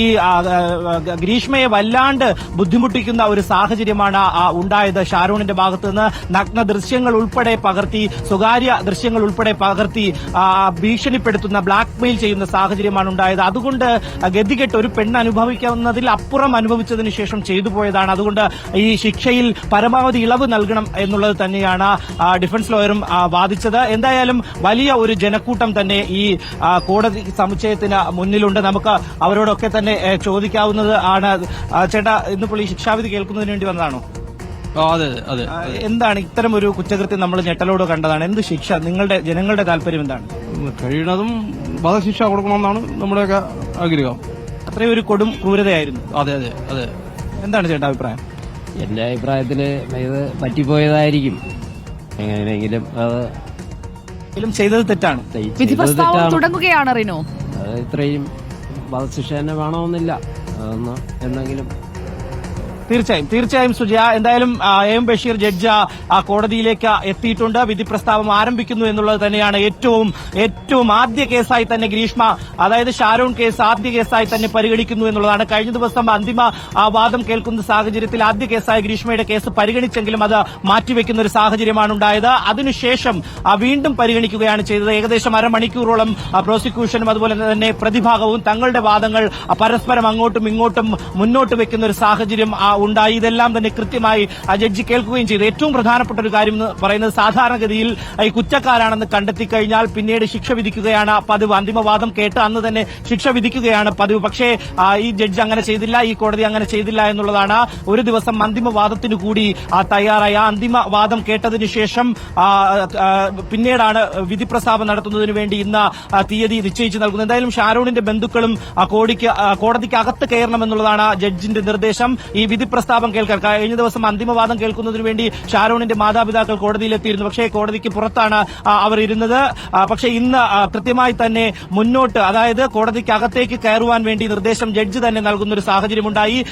ഈ ഗ്രീഷ്മയെ വല്ലാണ്ട് ബുദ്ധിമുട്ടിക്കുന്ന ഒരു സാഹചര്യമാണ് ഉണ്ടായത്. ഷാരൂണിന്റെ ഭാഗത്ത് നിന്ന് നഗ്ന ദൃശ്യങ്ങൾ ഉൾപ്പെടെ പകർത്തി സ്വകാര്യ ദൃശ്യങ്ങൾ ഉൾപ്പെടെ പകർത്തി ഭീഷണിപ്പെടുത്തുന്ന ബ്ലാക്ക് മെയിൽ ചെയ്യുന്ന സാഹചര്യമാണ് ഉണ്ടായത്. അതുകൊണ്ട് ഗതികെട്ട് ഒരു പെണ്ണ് അനുഭവിക്കുന്നതിൽ അപ്പുറം അനുഭവിച്ചതിന് ശേഷം ചെയ്തു പോയതാണ്. അതുകൊണ്ട് ഈ ശിക്ഷയിൽ പരമാവധി ഇളവ് നൽകണം എന്നുള്ളത് തന്നെയാണ് ഡിഫൻസ് ലോയറും വാദിച്ചത്. എന്തായാലും വലിയ ഒരു ജനക്കൂട്ടം തന്നെ ഈ കോടതി സമുച്ചയത്തിന് മുന്നിലുണ്ട്. നമുക്ക് അവരോടൊക്കെ തന്നെ ഏ, ചോദിക്കാവുന്നത് ആണ്. ചേട്ടാ ഇന്നിപ്പോൾ ഈ ശിക്ഷാവിധി കേൾക്കുന്നതിന് വേണ്ടി വന്നതാണോ? അതെ അതെ എന്താണ് ഇത്തരം ഒരു കുറ്റകൃത്യം നമ്മൾ ഞെട്ടലോട് കണ്ടതാണ്? എന്ത് ശിക്ഷ? നിങ്ങളുടെ ജനങ്ങളുടെ താല്പര്യം എന്താണ്? കഴിയുന്നതും വധശിക്ഷ കൊടുക്കണമെന്നാണ് നമ്മുടെയൊക്കെ ആഗ്രഹം. അത്രയും ഒരു കൊടും ക്രൂരതയായിരുന്നു. അതെ അതെ അതെ. എന്താണ് ചേട്ടാ അഭിപ്രായം? എന്റെ അഭിപ്രായത്തിൽ ഇത് പറ്റിപ്പോയതായിരിക്കും. എങ്ങനെയെങ്കിലും അത് ചെയ്തത് തെറ്റാണ്. വിധി പ്രസ്താവം. തുടങ്ങുകയാണ് റിനു. അത് ഇത്രയും വധശിക്ഷ തന്നെ വേണമെന്നില്ല. അതൊന്ന് എന്തെങ്കിലും തീർച്ചയായും തീർച്ചയായും സുജയ. എന്തായാലും എ ബഷീർ ജഡ്ജ് ആ കോടതിയിലേക്ക് എത്തിയിട്ടുണ്ട്. വിധി പ്രസ്താവം ആരംഭിക്കുന്നു എന്നുള്ളത് തന്നെയാണ് ഏറ്റവും ഏറ്റവും ആദ്യ കേസായി തന്നെ ഗ്രീഷ്മ അതായത് ഷാരൂൺ കേസ് ആദ്യ കേസായി തന്നെ പരിഗണിക്കുന്നു എന്നുള്ളതാണ്. കഴിഞ്ഞ ദിവസം അന്തിമ വാദം കേൾക്കുന്ന സാഹചര്യത്തിൽ ആദ്യ കേസായ ഗ്രീഷ്മയുടെ കേസ് പരിഗണിച്ചെങ്കിലും അത് മാറ്റിവെക്കുന്ന ഒരു സാഹചര്യമാണ് ഉണ്ടായത്. അതിനുശേഷം വീണ്ടും പരിഗണിക്കുകയാണ് ചെയ്തത്. ഏകദേശം അരമണിക്കൂറോളം പ്രോസിക്യൂഷനും അതുപോലെ തന്നെ പ്രതിഭാഗവും തങ്ങളുടെ വാദങ്ങൾ പരസ്പരം അങ്ങോട്ടും ഇങ്ങോട്ടും മുന്നോട്ട് വെക്കുന്ന ഒരു സാഹചര്യം ആ, ഉണ്ടായി. ഇതെല്ലാം തന്നെ കൃത്യമായി ജഡ്ജി കേൾക്കുകയും ചെയ്തു. ഏറ്റവും പ്രധാനപ്പെട്ട ഒരു കാര്യം എന്ന് പറയുന്നത് സാധാരണഗതിയിൽ ഈ കുറ്റക്കാരാണെന്ന് കണ്ടെത്തി കഴിഞ്ഞാൽ പിന്നീട് ശിക്ഷ വിധിക്കുകയാണ് പതിവ്. അന്തിമവാദം കേട്ട് അന്ന് തന്നെ ശിക്ഷ വിധിക്കുകയാണ് പതിവ്. പക്ഷേ ഈ ജഡ്ജ് അങ്ങനെ ചെയ്തില്ല ഈ കോടതി അങ്ങനെ ചെയ്തില്ല എന്നുള്ളതാണ് ഒരു ദിവസം അന്തിമവാദത്തിനു കൂടി തയ്യാറായ. അന്തിമവാദം കേട്ടതിനു ശേഷം പിന്നീടാണ് വിധി പ്രസ്താവം നടത്തുന്നതിന് വേണ്ടി ഇന്ന് തീയതി നിശ്ചയിച്ചു നൽകുന്നത്. എന്തായാലും ഷാരൂണിന്റെ ബന്ധുക്കളും കോടതിക്ക് കോടതിക്ക് അകത്ത് കയറണമെന്നുള്ളതാണ് ജഡ്ജിന്റെ നിർദ്ദേശം. ഈ വിധി പ്രസ്താവം കേൾക്കാൻ. കഴിഞ്ഞ ദിവസം അന്തിമവാദം കേൾക്കുന്നതിനു വേണ്ടി ഷാരോണിന്റെ മാതാപിതാക്കൾ കോടതിയിലെത്തിയിരുന്നു. പക്ഷേ കോടതിക്ക് പുറത്താണ് അവർ ഇരുന്നത്. പക്ഷേ ഇന്ന് കൃത്യമായി തന്നെ മുന്നോട്ട് അതായത് കോടതിക്ക് അകത്തേക്ക് കയറുവാൻ വേണ്ടി നിർദ്ദേശം ജഡ്ജി തന്നെ നൽകുന്ന ഒരു സാഹചര്യമുണ്ടായി.